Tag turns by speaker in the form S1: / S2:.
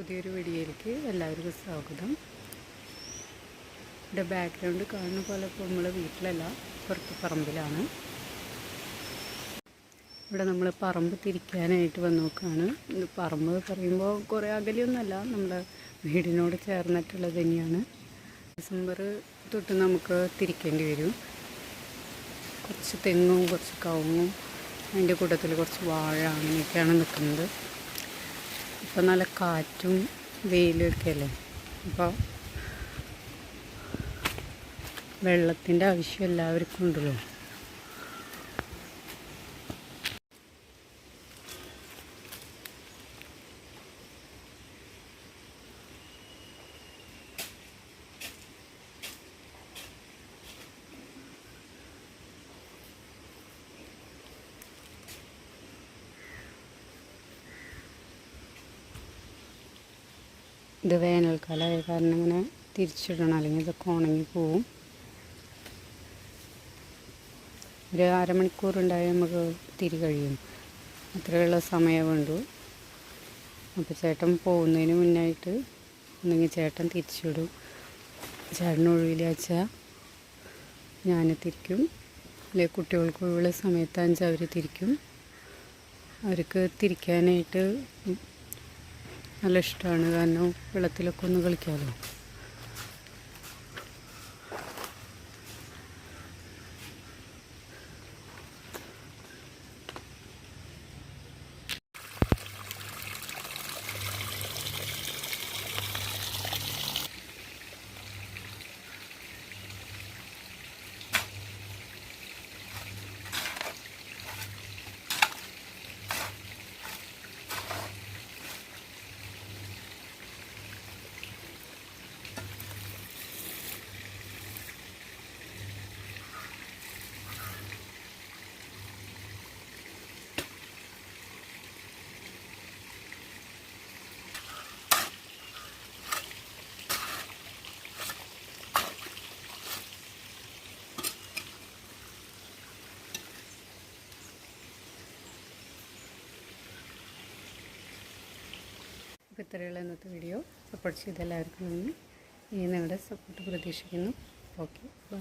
S1: പുതിയൊരു വീഡിയോയിലേക്ക് എല്ലാവർക്കും സ്വാഗതം. ഇവിടെ ബാക്ക്ഗ്രൗണ്ട് കാണുന്ന പോലെ ഇപ്പോൾ നമ്മൾ വീട്ടിലല്ല പുറത്ത് പറമ്പിലാണ്. ഇവിടെ നമ്മൾ പറമ്പ് തിരിക്കാനായിട്ട് വന്ന് നോക്കുകയാണ് പറമ്പ് പറയുമ്പോൾ കുറേ അകലെയൊന്നുമല്ല നമ്മുടെ വീടിനോട് ചേർന്നിട്ടുള്ളത് തന്നെയാണ്. ഡിസംബർ തൊട്ട് നമുക്ക് തിരിക്കേണ്ടി വരും. കുറച്ച് തെങ്ങും കുറച്ച് കവുങ്ങും അതിന്റെ കൂട്ടത്തിൽ കുറച്ച് വാഴ അങ്ങനെയൊക്കെയാണ് നിൽക്കുന്നത് ഇപ്പോൾ നല്ല കാറ്റും വെയിലും ഒക്കെ അല്ലേ? അപ്പോൾ വെള്ളത്തിന്റെ ആവശ്യം എല്ലാവർക്കും ഉണ്ടല്ലോ. ഇത് വേനൽക്കാലമായ കാരണം ഇങ്ങനെ തിരിച്ചിടണം. അല്ലെങ്കിൽ ഇതൊക്കെ ഉണങ്ങി പോവും. ഒരു അരമണിക്കൂർ ഉണ്ടായാൽ നമുക്ക് തിരി കഴിയും. അത്രയുള്ള സമയം വേണ്ടു. അപ്പോൾ ചേട്ടൻ പോകുന്നതിന് മുന്നായിട്ട് ഒന്നെങ്കിൽ ചേട്ടൻ തിരിച്ചിടും. വെച്ചാൽ ഞാൻ തിരിക്കും. അല്ലെങ്കിൽ കുട്ടികൾക്ക് ഒഴിവുള്ള സമയത്താണെന്ന് അവർ തിരിക്കും. അവർക്ക് തിരിക്കാനായിട്ട് നല്ല ഇഷ്ടമാണ്. കാരണം വെള്ളത്തിലൊക്കെ ഒന്ന് കളിക്കാമല്ലോ അപ്പോൾ ഇത്രയുള്ള ഇന്നത്തെ വീഡിയോ സപ്പോർട്ട് ചെയ്ത എല്ലാവർക്കും നന്ദി. ഇനി നിങ്ങളുടെ സപ്പോർട്ട് പ്രതീക്ഷിക്കുന്നു. Okay bye.